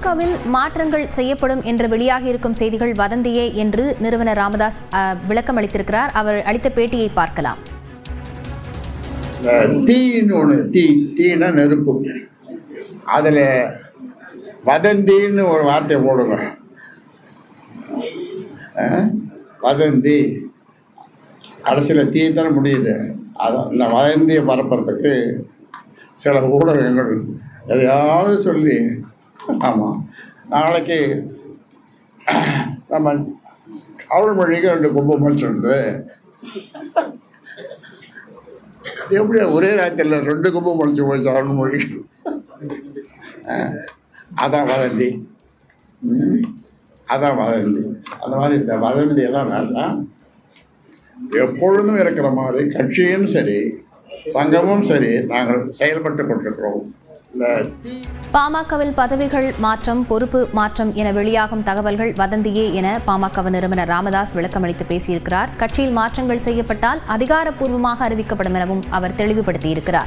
பாமகவில் மாற்றங்கள் செய்யப்படும் என்று வெளியாகியிருக்கும் செய்திகள் வதந்தியே என்று நிறுவனர் ராமதாஸ் அஹ், விளக்கம் அளித்திருக்கிறார் அவர் அளித்த பேட்டியை பார்க்கலாம். தீன்னு ஒன்று தீ தீனா நெருப்பு. அதில் வதந்தின்னு ஒரு வார்த்தையை போடுங்க. வதந்தி. கடைசியில் தீ தானே முடியுது. அதான் இந்த வதந்தியை பரப்புறதுக்கு சில ஊடகங்கள் எதையாவது சொல்லி ஆமாம் நாளைக்கு நம்ம அருள்மொழிக்கு ரெண்டு கும்பம் சொல்கிறது அது எப்படி ஒரே ராத்திரியில் ரெண்டு கும்பம் முடிச்சு போச்சு அருள்மொழி? அஹ், அதான் வதந்தி. ம், அதான் வதந்தி. அந்த மாதிரி இந்த வதந்தி எல்லாம் வேண்டாம் எப்பொழுதும் இருக்கிற மாதிரி கட்சியும் சரி சங்கமும் சரி நாங்கள் செயல்பட்டு கொண்டிருக்கிறோம். பாமகவில் பதவிகள் மாற்றம் பொறுப்பு மாற்றம் என வெளியாகும் தகவல்கள் வதந்தியே என பாமக நிறுவனர் ராமதாஸ் விளக்கமளித்து பேசியிருக்கிறார். கட்சியில் மாற்றங்கள் செய்யப்பட்டால் அதிகாரப்பூர்வமாக அறிவிக்கப்படும் எனவும் அவர் தெளிவுபடுத்தியிருக்கிறார்.